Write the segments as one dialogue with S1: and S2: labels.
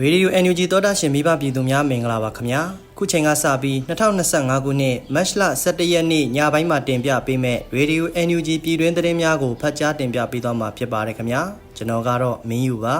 S1: ရေဒီယို NUG သောတာရှင်မိဘပြည်သူများမင်္ဂလာပါခင်ဗျာခုချိန်ကစပြီး2025ခုနှစ်မတ်လ17ရက်နေ့ညပိုင်းမှာတင်ပြပေးမဲ့ရေဒီယို NUG ပြည်တွင်းသတင်းများကိုဖတ်ကြားတင်ပြပေးသွားမှာဖြစ်ပါတယ်ခင်ဗျာကျွန်တော်ကတော့မင်းယူပါ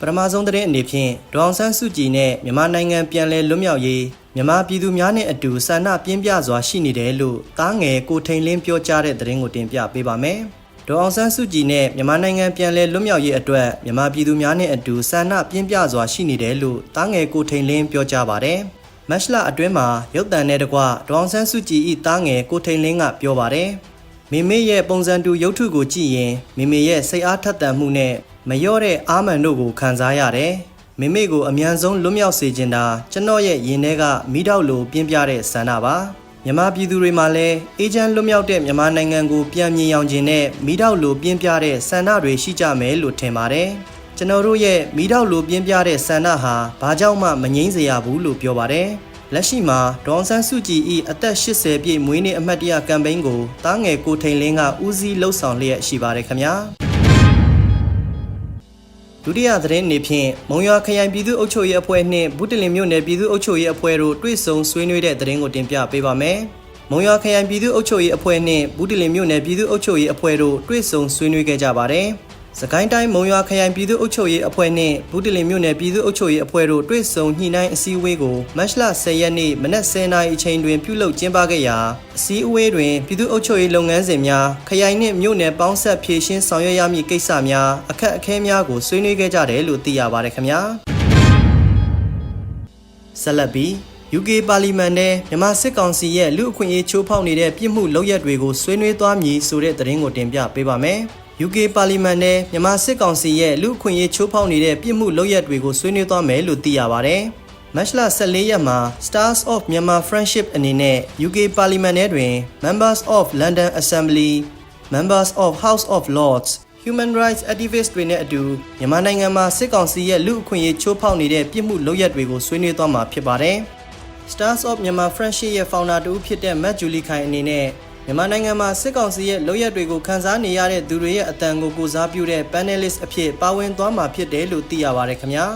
S1: ပထမဆုံးသတင်းအနေဖြင့်ဒေါအောင်ဆန်းစုကြည်နဲ့မြန်မာနိုင်ငံပြန်လည်လွတ်မြောက်ရေးမြန်မာပြည်သူများနဲ့အတူဆန္ဒပြင်းပြစွာရှိနေတယ်လို့တားငယ်ကိုထိန်လင်းပြောကြားတဲ့သတင်းကိုတင်ပြပေးပါမယ်။ ဒေါအောင်ဆန်းစုကြည်နဲ့မြန်မာနိုင်ငံပြန်လည်လွတ်မြောက်ရေးအတွက်မြန်မာပြည်သူများနဲ့အတူဆန္ဒပြင်းပြစွာရှိနေတယ်လို့တားငယ်ကိုထိန်လင်းပြောကြားပါတယ်။မတ်လအတွင်းမှာရုပ်တံနဲ့တကွဒေါအောင်ဆန်းစုကြည်ဤတားငယ်ကိုထိန်လင်းကပြောပါတယ်။မိမိရဲ့ပုံစံတူရုပ်ထုကိုကြည့်ရင်မိမိရဲ့စိတ်အားထက်သန်မှုနဲ့မလျော့တဲ့အာမန်တို့ကိုခံစားရတယ်။မိမိကိုအမြန်ဆုံးလွတ်မြောက်စေချင်တာကျွန်တော်ရဲ့ရင်ထဲကမိတော့လိုပြင်းပြတဲ့ဆန္ဒပါ။ မြန်မာပြည်သူတွေမှာလည်းအေဂျင့်လွတ်မြောက်တဲ့မြန်မာနိုင်ငံကိုပြန်မြင်အောင်ခြင်းနဲ့မိတော့လိုပြင်းပြတဲ့ဆန္ဒတွေရှိကြမယ်လို့ထင်ပါတယ်။ကျွန်တော်တို့ရဲ့မိတော့လိုပြင်းပြတဲ့ဆန္ဒဟာဘာကြောင့်မှမငြိမ်းစေရဘူးလို့ပြောပါတယ်။လက်ရှိမှာဒေါန်ဆန်းစုကြည်၏အသက်80ပြည့်မွေးနေ့အမှတ်တရကမ်ပိန်းကိုတားငယ်ကိုထိန်လင်းကဦးစီးလှုပ်ဆောင်လျက်ရှိပါတယ်ခင်ဗျာ ဒုတိယသတင်းအနေဖြင့်မုံရွာခရိုင်ပြည်သူ့အုပ်ချုပ်ရေးအဖွဲ့နှင့်ဘူးတလင်မြို့နယ်ပြည်သူ့အုပ်ချုပ်ရေးအဖွဲ့တို့တွေ့ဆုံဆွေးနွေးတဲ့သတင်းကိုတင်ပြပေးပါမယ်မုံရွာခရိုင်ပြည်သူ့အုပ်ချုပ်ရေးအဖွဲ့နှင့်ဘူးတလင်မြို့နယ်ပြည်သူ့အုပ်ချုပ်ရေးအဖွဲ့တို့တွေ့ဆုံဆွေးနွေးခဲ့ကြပါတယ် စကိုင်းတိုင်းမုံရွာခရိုင်ပြည်သူ့အုပ်ချုပ်ရေးအဖွဲ့နှင့်ဘူးတလင်မြို့နယ်ပြည်သူ့အုပ်ချုပ်ရေးအဖွဲ့တို့တွေ့ဆုံညှိနှိုင်းအစည်းအဝေးကိုမတ်လ10ရက်နေ့မနက်10:00နာရီအချိန်တွင်ပြုလုပ်ကျင်းပခဲ့ရာအစည်းအဝေးတွင်ပြည်သူ့အုပ်ချုပ်ရေးလုပ်ငန်းစဉ်များခရိုင်နှင့်မြို့နယ်ပေါင်းဆက်ဖြည့်ရှင်းဆောင်ရွက်ရမည့်ကိစ္စများအခက်အခဲများကိုဆွေးနွေးခဲ့ကြတယ်လို့သိရပါတယ်ခင်ဗျာဆက်လက်ပြီး UK ပါလီမန်ထဲမြန်မာစစ်ကောင်စီရဲ့လူအခွင့်အရေးချိုးဖောက်နေတဲ့ပြစ်မှုလုပ်ရက်တွေကိုဆွေးနွေးသွားမည်ဆိုတဲ့သတင်းကိုတင်ပြပေးပါမယ်။ UK ပါလီမန်ထဲမြန်မာစစ်ကောင်စီရဲ့လူအခွင့်အရေးချိုးဖောက်နေတဲ့ပြစ်မှုလုပ်ရက်တွေကိုဆွေးနွေးသွားမယ်လို့သိရပါဗျ။မတ်လ14ရက်မှာ Stars of Myanmar Friendship အနေနဲ့ UK ပါလီမန်ထဲတွင် Members of London Assembly, Members of House of Lords Human Rights Activists တွေနဲ့အတူမြန်မာနိုင်ငံမှာစစ်ကောင်စီရဲ့လူအခွင့်အရေးချိုးဖောက်နေတဲ့ပြစ်မှုလုပ်ရက်တွေကိုဆွေးနွေးသွားမှာဖြစ်ပါတယ်။ Stars of Myanmar Friendship ရဲ့ founder တူဖြစ်တဲ့ Matt Julie Khai အနေနဲ့ မြန်မာနိုင်ငံမှာစစ်ကောင်စီရဲ့လုပ်ရက်တွေကိုခန်းစားနေရတဲ့သူတွေရဲ့အတန်ကိုကိုစားပြုတဲ့ panelist အဖြစ်ပါဝင်သွားမှာဖြစ်တယ်လို့သိရပါတယ်ခင်ဗျာ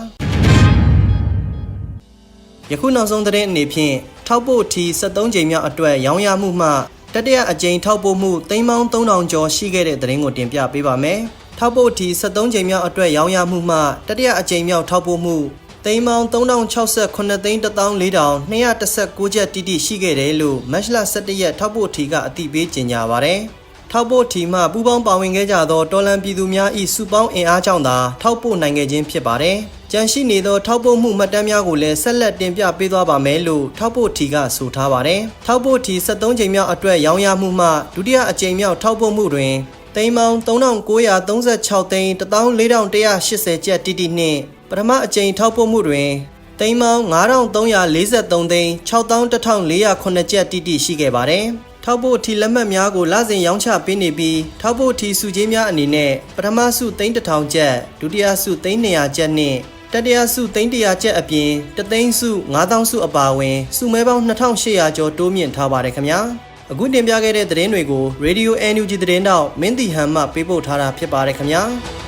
S1: ယခုနောက်ဆုံးသတင်းအနေဖြင့်ထောက်ပို့ထီ73ချိန်မြောက်အတွက်ရောင်းရမှုမှတတိယအကြိမ်ထောက်ပို့မှုသိန်းပေါင်း3000ကျော်ရှိခဲ့တဲ့သတင်းကိုတင်ပြပေးပါမယ်ထောက်ပို့ထီ73ချိန်မြောက်အတွက်ရောင်းရမှုမှတတိယအကြိမ်မြောက်ထောက်ပို့မှု သိန်းပေါင်း3068သိန်း14219ချက်တိတိရှိခဲ့တယ်လို့မတ်လ17ရက်ထောက်ပို့ထီကအသိပေးကြေညာပါဗျ။ထောက်ပို့ထီမှပူးပေါင်းပါဝင်ခဲ့ကြသောတော်လန်ပြည်သူများ၏စုပေါင်းအင်အားကြောင့်သာထောက်ပို့နိုင်ခဲ့ခြင်းဖြစ်ပါတယ်။ကြန့်ရှိနေသောထောက်ပို့မှုမှတ်တမ်းများကိုလည်းဆက်လက်တင်ပြပေးသွားပါမယ်လို့ထောက်ပို့ထီကဆိုထားပါတယ်။ထောက်ပို့ထီ73ချိန်မြောက်အတွက်ရောင်းရမှုမှဒုတိယအကြိမ်မြောက်ထောက်ပို့မှုတွင်သိန်းပေါင်း3936သိန်း14180ကျပ်တိတိနှင့် ပထမအကြိမ်ထောက်ပို့မှုတွင်သိန်းပေါင်း9343သိန်း61409ကျပ်တိတိရှိခဲ့ပါတယ်။ထောက်ပို့ထီလက်မှတ်များကိုလစဉ်ရောင်းချပေးနေပြီးထောက်ပို့ထီစုကြီးများအနေနဲ့ပထမစုသိန်း1000ကျပ်ဒုတိယစုသိန်း200ကျပ်နှင့်တတိယစုသိန်း100ကျပ်အပြင်တသိန်းစု9000စုအပါအဝင်စုမဲပေါင်း2800ကျော်တိုးမြင့်ထားပါတယ်ခင်ဗျာ။အခုတင်ပြခဲ့တဲ့သတင်းတွေကို Radio NUG သတင်းတောက်မင်းတီဟန်မှပေးပို့ထားတာဖြစ်ပါတယ်ခင်ဗျာ။